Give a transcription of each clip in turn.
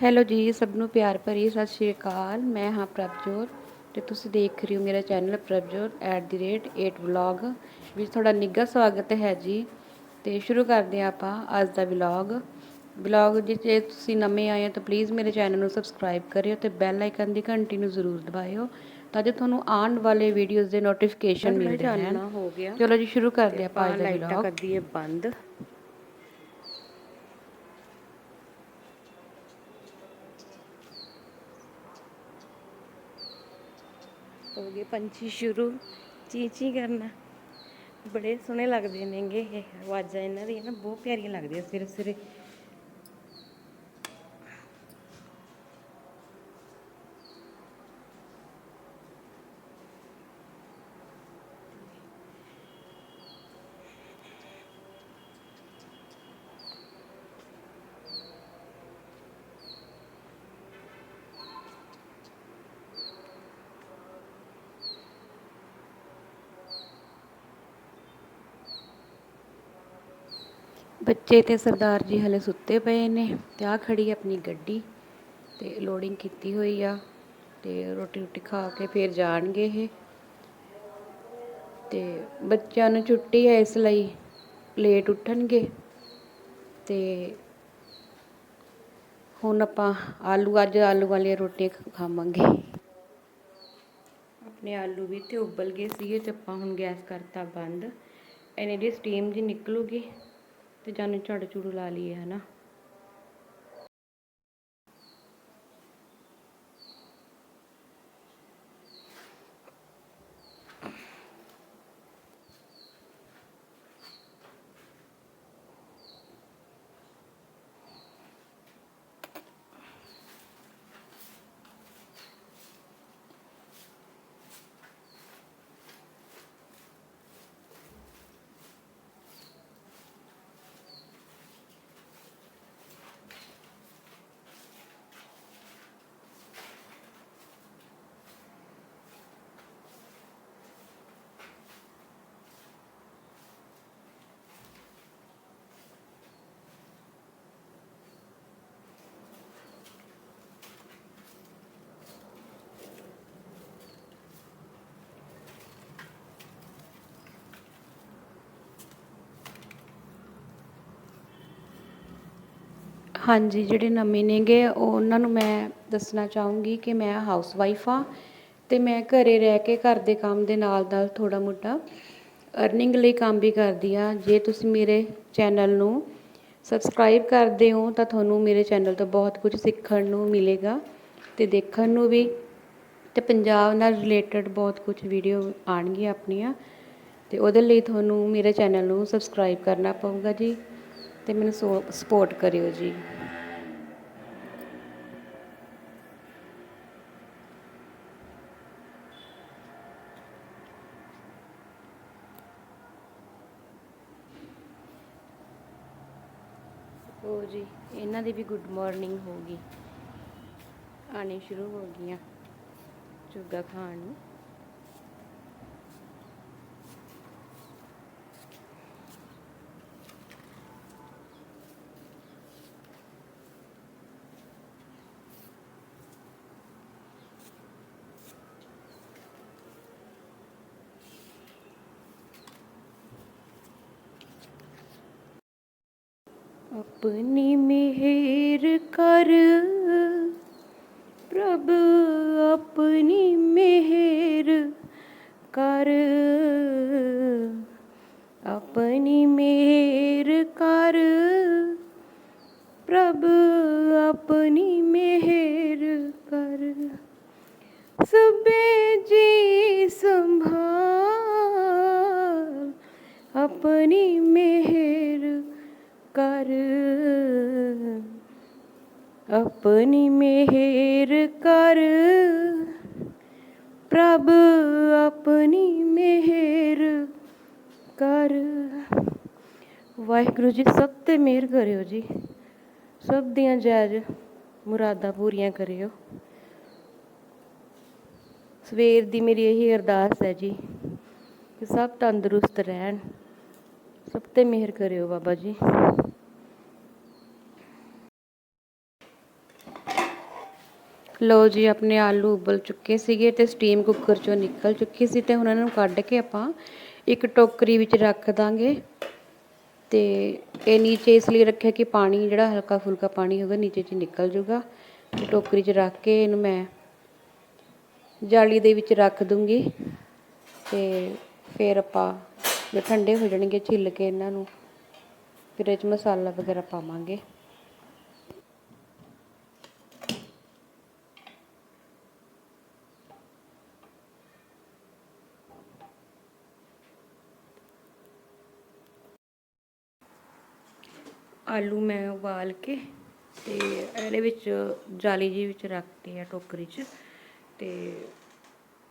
Hello ਜੀ ਸਭ ਨੂੰ ਪਿਆਰ ਭਰੀ ਸਤਿ ਸ਼੍ਰੀ ਅਕਾਲ। ਮੈਂ ਹਾਂ ਪ੍ਰਭਜੋਤ ਤੇ ਤੁਸੀਂ ਦੇਖ ਰਹੇ ਹੋ ਮੇਰਾ ਚੈਨਲ ਪ੍ਰਭਜੋਤ @8 ਵਲੌਗ ਵਿੱਚ ਤੁਹਾਡਾ ਨਿੱਘਾ ਸਵਾਗਤ ਹੈ ਜੀ। ਤੇ ਸ਼ੁਰੂ ਕਰਦੇ ਹਾਂ ਆਪਾਂ ਅੱਜ ਦਾ ਵਲੌਗ। ਵਲੌਗ ਜੇ ਤੁਸੀਂ ਨਵੇਂ ਆਏ ਹੋ ਤਾਂ ਪਲੀਜ਼ ਮੇਰੇ ਚੈਨਲ ਨੂੰ ਸਬਸਕ੍ਰਾਈਬ ਕਰਿਓ ਤੇ ਬੈਲ ਆਈਕਨ ਦੀ ਘੰਟੀ ਨੂੰ ਜ਼ਰੂਰ ਦਬਾਇਓ ਤਾਂ ਜੋ ਤੁਹਾਨੂੰ ਆਉਣ ਵਾਲੇ ਵੀਡੀਓਜ਼ ਦੇ ਨੋਟੀਫਿਕੇਸ਼ਨ ਮਿਲਦੇ ਰਹਿਣ। ਹੋ ਚਲੋ ਜੀ ਸ਼ੁਰੂ ਕਰਦੇ ਹਾਂ ਆਪਾਂ ਅੱਜ ਦਾ ਲਾਈਟਾਂ ਵਲੌਗ। ਕਰ ਦਈਏ ਬੰਦ। ਹੋ ਗਏ ਪੰਛੀ ਸ਼ੁਰੂ। ਚੀ ਚੀ ਕਰਨਾ। ਬੜੇ ਸੋਹਣੇ ਲੱਗਦੇ ਨੇਗੇ ਇਹ ਆਵਾਜ਼ਾਂ ਇਹਨਾਂ ਦੀਆਂ ਨਾ ਬਹੁਤ ਪਿਆਰੀਆਂ ਲੱਗਦੀਆਂ ਸਵੇਰੇ ਸਵੇਰੇ ਬੱਚੇ ਤੇ ਸਰਦਾਰ ਜੀ ਹਲੇ ਸੁੱਤੇ ਪਏ ਨੇ ਤੇ ਆ ਖੜੀ ਹੈ ਆਪਣੀ ਗੱਡੀ ਤੇ ਲੋਡਿੰਗ ਕੀਤੀ ਹੋਈ ਆ ਤੇ ਰੋਟੀ ਰੋਟੀ ਖਾ ਕੇ ਫਿਰ ਜਾਣਗੇ ਇਹ। ਤੇ ਬੱਚਿਆਂ ਨੂੰ ਛੁੱਟੀ ਹੈ ਇਸ ਲਈ ਲੇਟ ਉੱਠਣਗੇ ਤੇ ਹੁਣ ਆਪਾਂ ਆਲੂ, ਅੱਜ ਆਲੂ ਵਾਲੀਆਂ ਰੋਟੀਆਂ ਖਾਵਾਂਗੇ। ਆਪਣੇ ਆਲੂ ਵੀ ਤੇ ਉਬਲ ਗਏ ਸੀਗੇ ਤੇ ਆਪਾਂ ਹੁਣ ਗੈਸ ਕਰਤਾ ਬੰਦ। ਇਹਨੇ ਦੀ ਸਟੀਮ ਜੀ ਨਿਕਲੂਗੀ। ਤੇ ਜਾਨੂੰ ਝਾੜੂ ਝੂੜੂ ਲਾ ਲਈਏ ਹਨਾ? ਹਾਂਜੀ, ਜਿਹੜੇ ਨਵੇਂ ਨੇਗੇ, ਉਹ ਉਹਨਾਂ ਨੂੰ ਮੈਂ ਦੱਸਣਾ ਚਾਹੂੰਗੀ ਕਿ ਮੈਂ ਹਾਊਸ ਵਾਈਫ ਆ ਤੇ ਮੈਂ ਘਰ ਰਹਿ ਕੇ ਘਰ ਦੇ ਕੰਮ ਦੇ ਨਾਲ ਨਾਲ ਥੋੜ੍ਹਾ ਮੋਟਾ ਅਰਨਿੰਗ ਲਈ ਕੰਮ ਵੀ ਕਰਦੀ ਹਾਂ। ਜੇ ਤੁਸੀਂ ਮੇਰੇ ਚੈਨਲ ਨੂੰ ਸਬਸਕ੍ਰਾਈਬ ਕਰਦੇ ਹੋ, ਤਾਂ ਤੁਹਾਨੂੰ ਮੇਰੇ ਚੈਨਲ ਤੋਂ ਬਹੁਤ ਕੁਝ ਸਿੱਖਣ ਨੂੰ ਮਿਲੇਗਾ ਅਤੇ ਦੇਖਣ ਨੂੰ ਵੀ ਅਤੇ ਪੰਜਾਬ ਨਾਲ ਰਿਲੇਟਡ ਬਹੁਤ ਕੁਝ ਵੀਡੀਓ ਆਣਗੀਆਂ ਆਪਣੀਆਂ ਅਤੇ ਉਹਦੇ ਲਈ ਤੁਹਾਨੂੰ ਮੇਰੇ ਚੈਨਲ ਨੂੰ ਸਬਸਕ੍ਰਾਈਬ ਕਰਨਾ ਪਊਗਾ ਜੀ ਅਤੇ ਮੈਨੂੰ ਸਪੋਰਟ ਕਰਿਓ ਜੀ। ਉਹ ਜੀ, ਇਹਨਾਂ ਦੀ ਵੀ ਗੁੱਡ ਮਾਰਨਿੰਗ ਹੋ ਗਈ। ਆਣੀ ਸ਼ੁਰੂ ਹੋ ਗਈਆਂ। ਚੁੱਗਾ ਖਾਣ ਨੂੰ। ਆਪਣੀ ਮਿਹਰ ਕਰ। ਪ੍ਰਭ ਆਪਣੀ ਮਿਹਰ ਕਰ। ਆਪਣੀ ਮਿਹਰ ਕਰ। ਪ੍ਰਭ ਆਪਣੀ ਮਿਹਰ ਕਰ। ਸਭੇ ਜੀ ਸੰਭਾਲ। ਆਪਣੀ ਕਰ ਵਾਹਿਗੁਰੂ ਜੀ, ਸਭ ਤੇ ਮਿਹਰ ਕਰਿਓ ਜੀ। ਸਭ ਦੀਆਂ ਜਾਇਜ਼ ਮੁਰਾਦਾਂ ਪੂਰੀਆਂ ਕਰਿਓ। ਸਵੇਰ ਦੀ ਮੇਰੀ ਇਹੀ ਅਰਦਾਸ ਹੈ ਜੀ ਕਿ ਸਭ ਤੰਦਰੁਸਤ ਰਹਿਣ। ਸਭ ਤੇ ਮਿਹਰ ਕਰਿਓ ਬਾਬਾ ਜੀ। ਲਓ ਜੀ, ਆਪਣੇ ਆਲੂ ਉਬਲ ਚੁੱਕੇ ਸੀਗੇ ਤੇ ਸਟੀਮ ਕੁੱਕਰ ਚੋਂ ਨਿਕਲ ਚੁੱਕੀ ਸੀ ਤੇ ਹੁਣ ਇਹਨਾਂ ਨੂੰ ਕੱਢ ਕੇ ਆਪਾਂ ਇੱਕ ਟੋਕਰੀ ਵਿੱਚ ਰੱਖ ਦਾਂਗੇ। ਤੇ ਇਹ ਨੀਚੇ ਇਸ ਲਈ ਰੱਖਿਆ ਕਿ ਪਾਣੀ, ਜਿਹੜਾ ਹਲਕਾ ਫੁਲਕਾ ਪਾਣੀ ਹੋਗਾ ਨੀਚੇ ਚ ਨਿਕਲ ਜਾਊਗਾ। ਤੇ ਟੋਕਰੀ 'ਚ ਰੱਖ ਕੇ ਇਹਨੂੰ ਮੈਂ ਜਾਲੀ ਦੇ ਵਿੱਚ ਰੱਖ ਦੂੰਗੀ ਤੇ ਫਿਰ ਆਪਾਂ ਜੇ ਠੰਡੇ ਹੋ ਜਾਣਗੇ, ਛਿੱਲ ਕੇ ਇਹਨਾਂ ਨੂੰ। ਫਿਰ ਇਹ 'ਚ ਮਸਾਲਾ ਵਗੈਰਾ ਪਾਵਾਂਗੇ। ਆਲੂ ਮੈਂ ਉਬਾਲ ਕੇ ਤੇ ਇਹਦੇ ਵਿੱਚ ਜਾਲੀ ਜੀ ਵਿੱਚ ਰੱਖਤੇ ਆ ਟੋਕਰੀ 'ਚ ਤੇ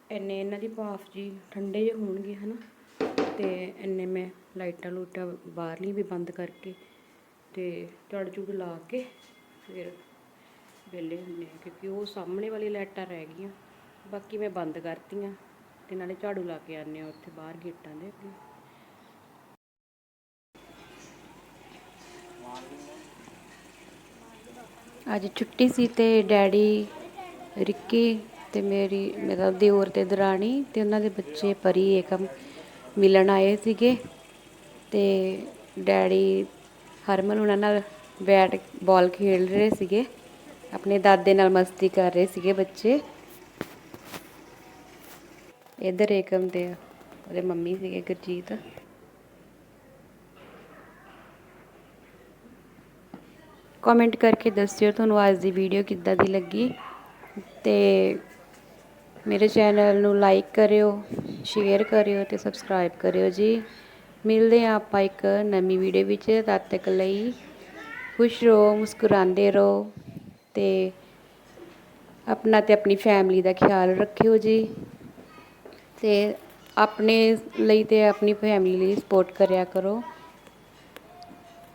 ਇੰਨੇ ਇਹਨਾਂ ਦੀ ਭਾਫ ਜੀ ਠੰਡੇ ਜਿਹੇ ਹੋਣਗੇ ਹਨਾ ਤੇ ਇੰਨੇ ਮੈਂ ਲਾਈਟਾਂ ਲੂਟਾਂ ਬਾਹਰਲੀ ਵੀ ਬੰਦ ਕਰਕੇ ਤੇ ਝਾੜ ਝੂੜ ਲਾ ਕੇ ਫਿਰ ਵਿਹਲੇ ਹੁੰਦੇ ਆ ਕਿਉਂਕਿ ਉਹ ਸਾਹਮਣੇ ਵਾਲੀ ਲਾਈਟਾਂ ਰਹਿ ਗਈਆਂ। ਬਾਕੀ ਮੈਂ ਬੰਦ ਕਰਤੀਆਂ ਤੇ ਨਾਲੇ ਝਾੜੂ ਲਾ ਕੇ ਆਨੇ ਆ ਉੱਥੇ ਬਾਹਰ ਗੇਟਾਂ ਦੇ ਅੱਗੇ। ਅੱਜ ਛੁੱਟੀ ਸੀ ਤੇ ਡੈਡੀ ਰਿੱਕੀ ਤੇ ਮੇਰੀ, ਮੇਰਾ ਦਿਓਰ ਤੇ ਦਰਾਣੀ ਤੇ ਉਹਨਾਂ ਦੇ ਬੱਚੇ ਪਰੀ ਏਕਮ ਮਿਲਣ ਆਏ ਸੀਗੇ ਤੇ ਡੈਡੀ ਹਰਮਨ ਉਹਨਾਂ ਨਾਲ ਬੈਟ, ਬਾਲ ਖੇਡ ਰਹੇ ਸੀਗੇ। ਆਪਣੇ ਦਾਦੇ ਨਾਲ ਮਸਤੀ ਕਰ ਰਹੇ ਸੀਗੇ ਬੱਚੇ। ਇਧਰ ਏਕਮ ਤੇ ਉਹਦੇ ਮੰਮੀ ਸੀਗੇ ਗੁਰਜੀਤ। ਕਮੈਂਟ ਕਰਕੇ ਦੱਸਿਓ ਤੁਹਾਨੂੰ ਅੱਜ ਦੀ ਵੀਡੀਓ ਕਿੱਦਾਂ ਦੀ ਲੱਗੀ। ਤੇ ਮੇਰੇ ਚੈਨਲ ਨੂੰ ਲਾਈਕ ਕਰਿਓ ਸ਼ੇਅਰ ਕਰਿਓ ਤੇ ਸਬਸਕ੍ਰਾਈਬ ਕਰਿਓ ਜੀ। ਮਿਲਦੇ ਹਾਂ ਆਪਾਂ ਇੱਕ ਨਵੀਂ ਵੀਡੀਓ ਵਿੱਚ। ਤਦ ਤੱਕ ਲਈ ਖੁਸ਼ ਰਹੋ, ਮੁਸਕਰਾਉਂਦੇ ਰਹੋ ਤੇ ਆਪਣਾ ਤੇ ਆਪਣੀ ਫੈਮਿਲੀ ਦਾ ਖਿਆਲ ਰੱਖਿਓ ਜੀ। ਤੇ ਆਪਣੇ ਲਈ ਤੇ ਆਪਣੀ ਫੈਮਿਲੀ ਲਈ ਸਪੋਰਟ ਕਰਿਆ ਕਰੋ।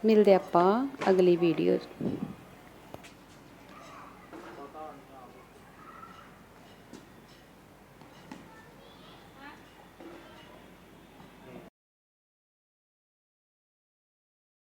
ਮਿਲਦੇ ਆਪਾਂ ਅਗਲੀ ਵੀਡੀਓ